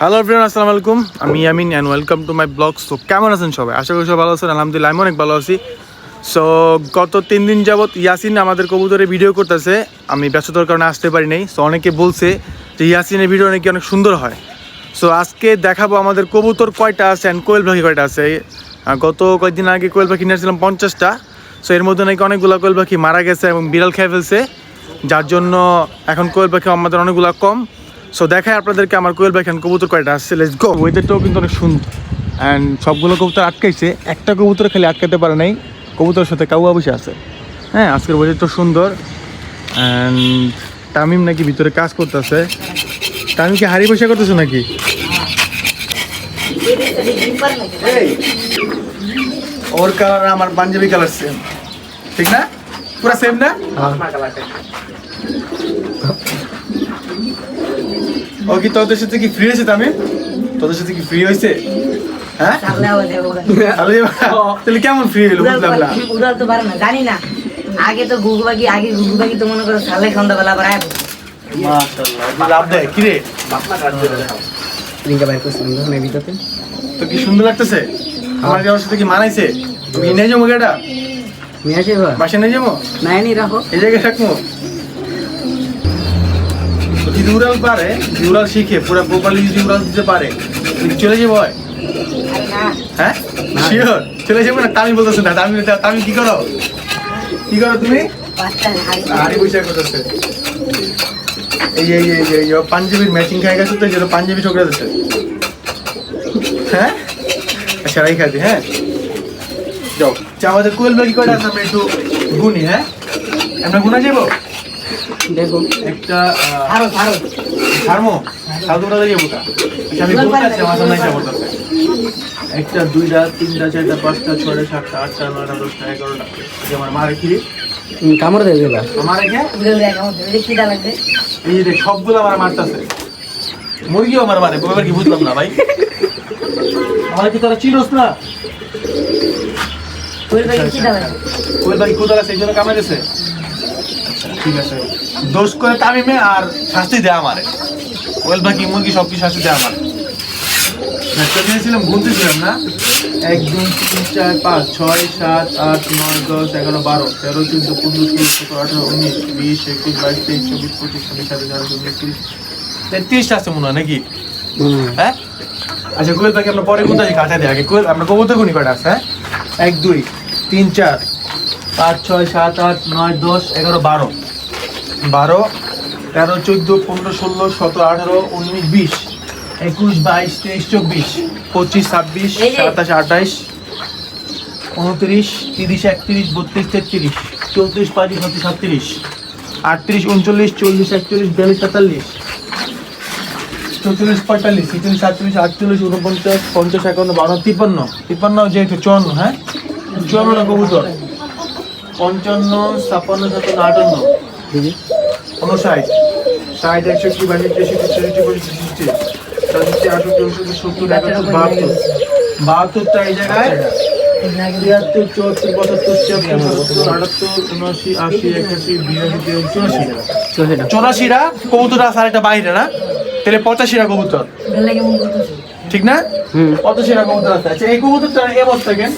Hello everyone আসসালামু আলাইকুম। আমি Yamin and welcome to my blog so কেমন আছেন সবাই? আশা করি সবাই ভালো আছেন। আলহামদুলিল্লাহ আমি অনেক ভালো আছি। সো গত তিন দিন যাবৎ ইয়াসিন আমাদের কবুতরে ভিডিও করতেছে। আমি ব্যস্ততার কারণে আসতে পারি নাই। সো অনেকে বলছে যে ইয়াসিনের ভিডিও নাকি অনেক সুন্দর হয়। সো আজকে দেখাবো আমাদের কবুতর কয়টা আছে অ্যান্ড কোয়েল পাখি কয়টা আছে। গত কয়েকদিন আগে কোয়েল পাখি নিয়েছিলাম পঞ্চাশটা। সো এর মধ্যে নাকি অনেকগুলো কোয়েল পাখি মারা গেছে এবং বিড়াল খেয়ে ফেলছে। যার জন্য এখন কোয়েল পাখি আমাদের অনেকগুলো কম। সো দেখায় আপনাদেরকে আমার কোয়েল পাখি এখন কবুতর কয়টা আসছে লেটস গো ওয়েদারটাও কিন্তু অনেক সুন্দর। অ্যান্ড সবগুলো কবুতর আটকাইছে। একটা কবুতর খালি আটকাতে পারে নাই। কবুতরের সাথে কাউয়া বসে আছে। হ্যাঁ আজকের ওয়েদারটা সুন্দর। অ্যান্ড তামিম নাকি ভিতরে কাজ করতেছে। তামিম কি হাড়ি বসে করতেছে নাকি? ওর কালার আমার পাঞ্জাবি কালার সেম ঠিক না? পুরো সেম না? ও কি তোদের সাথে কি ফ্রি হয়েছে তামিম? তোদের সাথে কি ফ্রি হয়েছে? হ্যাঁ? তাহলে কেমন ফ্রি হলো বুঝলাম না। উড়াল তো পারে না জানি না। আগে তো গুগু বাগি আগে গুগু বাগি তো মনে করো সালে সন্ধ্যাবেলা আবার আয়। মাশাআল্লাহ লাভ দেয়? কি রে? বাইর করছিলাম এই তো কি সুন্দর লাগতেছে? আমার যাওয়ার সাথে কি মানাইছে? তুমি নিয়ে যাব গেটা নিয়ে আসে বাসে নিয়ে যাব? নাই নি রাখো। এই জায়গায় উড়াল পারে উড়াল শিখে পুরো প্রপারলি যদি উড়াল দিতে পারে চলে যাব হয় না হ্যাঁ? শিওর চলে যাব না তামি বলতেছে না তামি তামি কি করো? কি করো তুমি? হাড়ি। আরে পয়সা করতেছে। এই এই এই এই পাঞ্জাবির ম্যাচিং খাই গেছে তো যেটা পাঞ্জাবি ঠকরে দিচ্ছে হ্যাঁ? আচ্ছা রাই খাদি হ্যাঁ? যাও। চা আমাদের কোয়েল কয়টা আছে আমরা একটু গুনি হ্যাঁ? আমরা গুনা যাব? দেখো একটা আরও আরও ছাড়মো সাধুরা যাব তা আচ্ছা আমি আমার সামনে এসে বলতেছে একটা দুইটা তিনটা চারটা পাঁচটা ছয়টা সাতটা আটটা নয়টা দশটা এগারোটা। যে আমার মা রেখি কামড় দেবে। এবার আমার এই যে সবগুলো আমার মারতেছে মুরগিও আমার মানে এবার কি বুঝলাম না ভাই? আমার কি তোরা চিনোস না? কি ওই ভাই কোদাল আছে এই জন্য কামড়ে গেছে ঠিক আছে। দোষ করে তামিমে আর শাস্তি দেয় আমারে। ওয়েল বাকি মুরগি সব কিছু শাস্তি দেয় আমার। চলেছিলাম ঘুরতেছিলাম না? এক দুই তিন চার পাঁচ ছয় সাত আট নয় দশ এগারো বারো তেরো চোদ্দ পনেরো ষোলো সতেরো আঠারো উনিশ বিশ একুশ বাইশ তেইশ চব্বিশ পঁচিশ ছাব্বিশ সাতাশ আঠারো উনিশ তিরিশ তেত্রিশটা আছে মনে হয় নাকি? হ্যাঁ? আচ্ছা কোয়েল পাখি আমরা পরে কোথায় কাটা দিই? আগে কোয়েল আমরা কবুতর গুনি কটা আছে হ্যাঁ? এক দুই তিন চার পাঁচ ছয় সাত আট নয় দশ এগারো বারো। বারো তেরো চোদ্দ পনেরো ষোলো সতেরো আঠারো উনিশ বিশ একুশ বাইশ তেইশ চব্বিশ পঁচিশ ছাব্বিশ সাতাশ আঠাইশ উনত্রিশ তিরিশ একত্রিশ বত্রিশ তেত্রিশ চৌত্রিশ পঁয়ত্রিশ ছত্রিশ সাতত্রিশ আটত্রিশ উনচল্লিশ চল্লিশ একচল্লিশ বিয়াল্লিশ সাতাল্লিশ চৌচল্লিশ পঁয়তাল্লিশ ছেচল্লিশ সাতচল্লিশ আটচল্লিশ উনপঞ্চাশ পঞ্চাশ একান্ন বারো তিপ্পান্ন তিপ্পান্ন যেহেতু চুয়ান্ন হ্যাঁ? চুয়ান্ন কবুতর? পঞ্চান্ন ছাপ্পান্ন সাতান্ন আটান্ন। উনষাট ষাট। একষট্টি বাষট্টি পঁচিশ ছেষট্টি সাতষট্টি আটষট্টি উনষট্টি সত্তর একাত্তর বাহাত্তর। বাহাত্তরটা এই জায়গায়? তিয়াত্তর চুয়াত্তর পঁচাত্তর ছিয়াত্তর আটাত্তর উনআশি আশি একাশি বিরাশি তিরাশি চুরাশি চৌরাশিরা কবুতর আছে আর একটা বাইরে না? তাহলে পঁচাশিরা কবুতর। ঠিক না? হুম। পঁচাশিরা কবুতর আছে। আচ্ছা এই কবুতরটা অবস্থা কেন?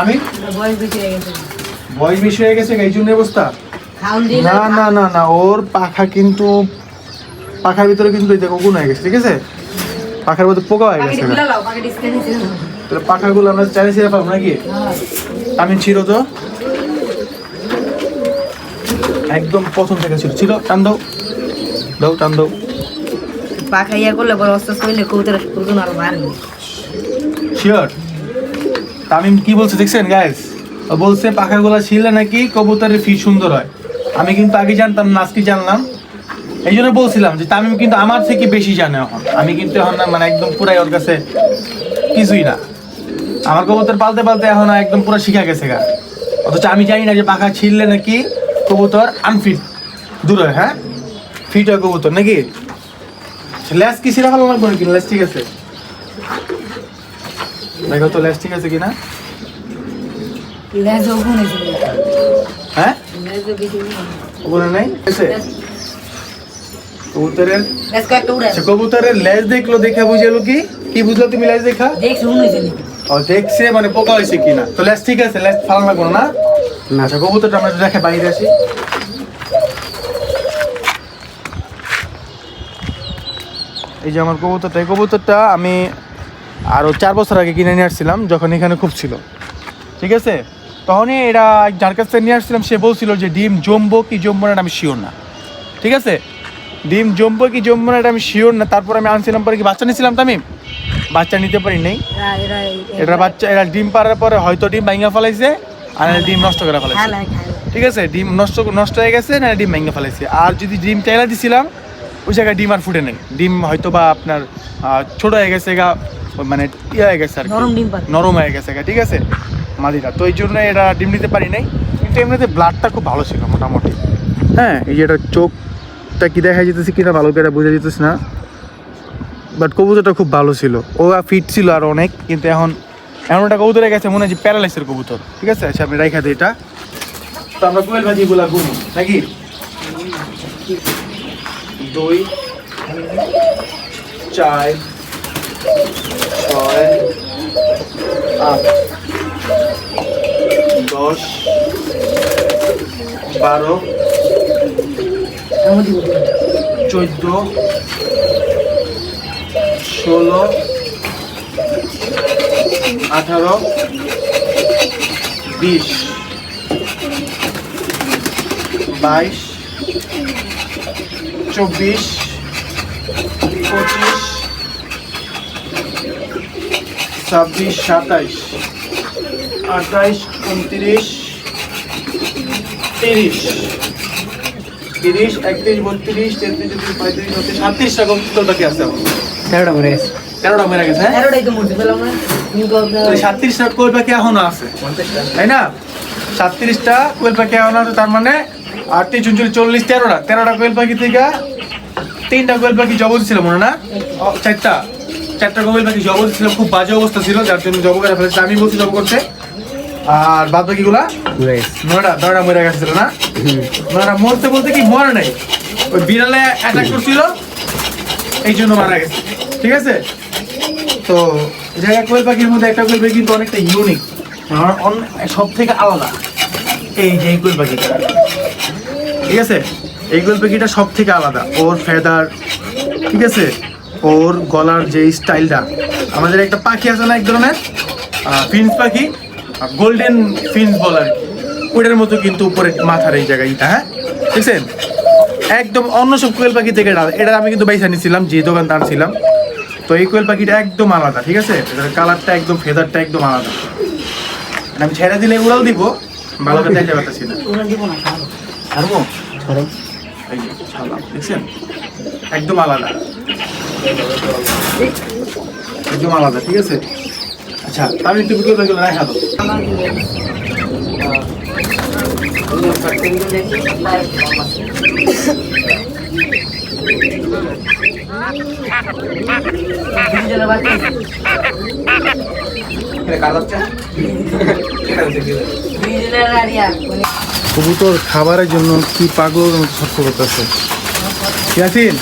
আমি বয়স বেশি হয়ে গেছে। বয়স বেশি হয়ে গেছে এই জন্য অবস্থা? না না না না ওর পাখা কিন্তু পাখার ভিতরে কিন্তু এই দেখো গুণ হয়ে গেছে ঠিক আছে? পাখার মধ্যে পোকা হয়ে গেছে তাহলে পাখাগুলো আমরা চারি ছিঁড়ে পাবো নাকি? আমি ছিল তো? একদম প্রথম থেকে ছিল। ছিল টান দাও। দাও টান দাও। পাখা ইয়া করলে বড় অস্ত হইলে কবুতর ওজন আরও বাড়বে শিওর তামিম কি বলছে দেখছেন গাইস বলছে পাখাগুলো ছিলে নাকি কবুতরের ফি সুন্দর হয়। আমি কিন্তু আগে জানতাম না আজকে জানলাম। এই জন্য বলছিলাম যে তামিম কিন্তু আমার থেকে বেশি জানে এখন। আমি কিন্তু এখন না মানে একদম পুরাই ওর কাছে কিছুই না। আমার কবুতর পালতে পালতে এখন একদম পুরো শিখা গেছে গা। অথচ আমি জানি না যে পাখা ছিঁড়লে নাকি কবুতর আনফিট দূরে হ্যাঁ ফিট হয় কবুতর নাকি? লেস কি সিরা ভালো লাগবে নাকি? লেস ঠিক আছে? দেখো তো লেস ঠিক আছে কিনা? হয়েছে হ্যাঁ? নাই? কবুতরের? আচ্ছা কবুতরের লেজ দেখল দেখা বুঝালো কি? কি বুঝলো তুমি লেজ দেখা? দেখছি ও মানে পোকা হয়েছে কিনা। তো লেজ ঠিক আছে লেজ ফালানো লাগবো না না? আচ্ছা কবুতরটা আমরা দেখে বাইরে আসি। এই যে আমার কবুতরটা এই কবুতরটা আমি আরও চার বছর আগে কিনে নিয়ে আসছিলাম যখন এখানে খুব ছিল। ঠিক আছে? তখনই এরা যার কাছ থেকে নিয়ে আসছিলাম সে বলছিল যে ডিম জমবো কি জমবো না আমি শিওর না। ঠিক আছে? ডিম জমবো কি জমবো না আমি শিওর না। তারপর আমি আনছিলাম পরে কি বাচ্চা নিয়েছিলাম তো আমি বাচ্চা নিতে পারি নাই। এটা বাচ্চা এরা ডিম পাড়ার পরে হয়তো ডিম ভাঙা ফেলাইছে আর ডিম নষ্ট করে ফেলাইছে। ঠিক আছে? ডিম নষ্ট নষ্ট হয়ে গেছে না ডিম ভেঙে ফেলাইছে। আর যদি ডিম চাইলা দিছিলাম ওই জায়গায় ডিম আর ফুটে নেই। ডিম হয়তো বা আপনার ছোট হয়ে গেছে গা মানে ইয়ে হয়ে গেছে আর নরম হয়ে গেছে গা ঠিক আছে? মাদিটা। তো এই জন্য এরা ডিম নিতে পারি নাই, কিন্তু এমনিতে ব্লাডটা খুব ভালো ছিল মোটামুটি। হ্যাঁ এই যে এটা চোখটা কি দেখা যেতেছে কিনা ভালো করে বোঝা যেতেছে না। বাট কবুতরটা খুব ভালো ছিল। ও ফিট ছিল আর অনেক, কিন্তু এখন এমন একটা কবুতর গেছে, মনে হয় প্যারালাইসের কবুতর। ঠিক আছে? আচ্ছা আমি রাইখা দিই এটা। তো আমরা কোয়েল ভাজিগুলা গুনি, নাকি? দুই, চার, ছয়, আট। দশ বারো চোদ্দ ষোলো আঠারো বিশ বাইশ চব্বিশ পঁচিশ ছাব্বিশ সাতাইশ। আঠাইশ উনত্রিশ তিরিশ। তিরিশ একত্রিশ বত্রিশ তেত্রিশ চৌত্রিশ পঁয়ত্রিশ ছত্রিশ সাতত্রিশটা কবুতর বাকি আছে? এখন তেরোটা মরে গেছে। তেরোটা মেরে গেছে হ্যাঁ? এরাটাই তো মরতে পেলাম সাতত্রিশটা কোয়েল পাখি এখনও আছে। তাই না? সাতত্রিশটা কোয়েল পাখি এখনও আছে তার মানে আটটি চুনচল্লিশ চল্লিশ তেরোটা। তেরোটা কোয়েল পাখি থেকে তিনটা কোয়েল পাখি জবর ছিল মনে না? চারটা। চারটা। কোয়েল পাখি জবর ছিল খুব বাজে অবস্থা ছিল যার জন্য জব করে ফেলেছে। আমি বলছি জব করতে। আর বাদ বাকিগুলা? মরে গেছে নয়টা নয়টা মরে গেছিল না? নয়টা মরতে বলতে কি মরে নাই? ওই বিড়ালে অ্যাটাক করছিল এই জন্য মারা গেছে। ঠিক আছে? তো জায়গা কোয়েল পাখির মধ্যে একটা কোয়েল পাখি কিন্তু অনেকটা ইউনিক সব থেকে আলাদা। এই যে এই কোয়েল পাখিটা। ঠিক আছে? এই কোয়েল পাখিটা সব থেকে আলাদা। ওর ফেদার ঠিক আছে? ওর গলার যে স্টাইলটা আমাদের একটা পাখি আছে না এক ধরনের? ফিন্স পাখি। গোল্ডেন ফিন্স বল আর কি। ওইটার মতো কিন্তু উপরে মাথার এই জায়গাটা হ্যাঁ? দেখছেন? একদম অন্য সব কোয়েল পাখি থেকে এটা এটা আমি কিন্তু বাইসা নিছিলাম যে দোকান ছিলাম। তো এই কোয়েল পাখিটা একদম আলাদা ঠিক আছে? এটার কালারটা একদম ফেদারটা একদম আলাদা। মানে আমি ছেড়ে দিলে উড়াল দিব ভালো করে দেখতে পারতেছি না। ছাড়বো? ছাড়লাম দেখছেন? একদম আলাদা। একদম আলাদা ঠিক আছে? আচ্ছা আমি একটু দেখা আমার দিলে কবুতর খাবারের জন্য কি পাগল ছটফ করতেছে? ইয়াসিন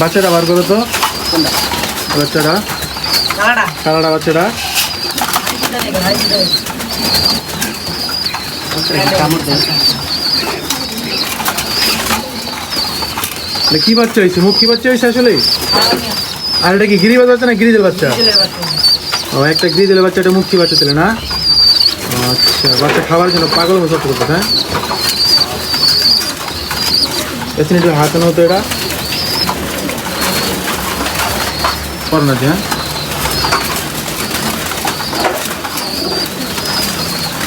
বাচ্চাটা বার করো তো। বাচ্চাটা। কালাটা বাচ্চাটা। কামড় দেয় এটা কি বাচ্চা হয়েছে মুখ কি বাচ্চা হয়েছে আসলে? আর এটা কি গিরিবাজ বাচ্চা না গিরিজেল বাচ্চা? ও, একটা গ্রিজের বাচ্চা একটা মুক্তি বাচ্চা ছিল না? আচ্ছা বাচ্চা খাবার জন্য পাগল মতো করতে হ্যাঁ? এসে একটু হাতে নাও তো এটা। কর না হ্যাঁ?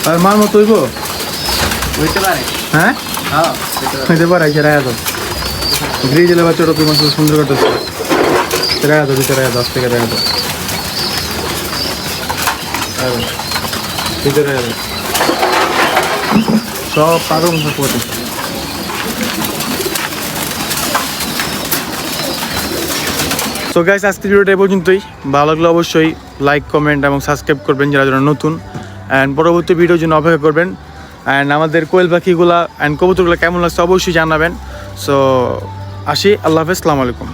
আর মার মতো হইব? হইতে পারে। হ্যাঁ? হ্যাঁ হইতে পারে। আইসা রায়া তো গ্রিজের বাচ্চাটা তোমার সাথে সুন্দর করতেছে। রায়া তো ভিতরে রায়া দশ থেকে রায়া তো ভিতরে রায়া দাও। সব পাগল মতো করতে সো গাইস আজকের ভিডিওটা এ পর্যন্তই। ভালো লাগলে অবশ্যই লাইক কমেন্ট এবং সাবস্ক্রাইব করবেন যারা যারা নতুন। অ্যান্ড পরবর্তী ভিডিওর জন্য অপেক্ষা করবেন। অ্যান্ড আমাদের কোয়েল পাখিগুলা অ্যান্ড কবুতরগুলো কেমন লাগছে অবশ্যই জানাবেন। সো আসি, আল্লাহ হাফেজ আলাইকুম।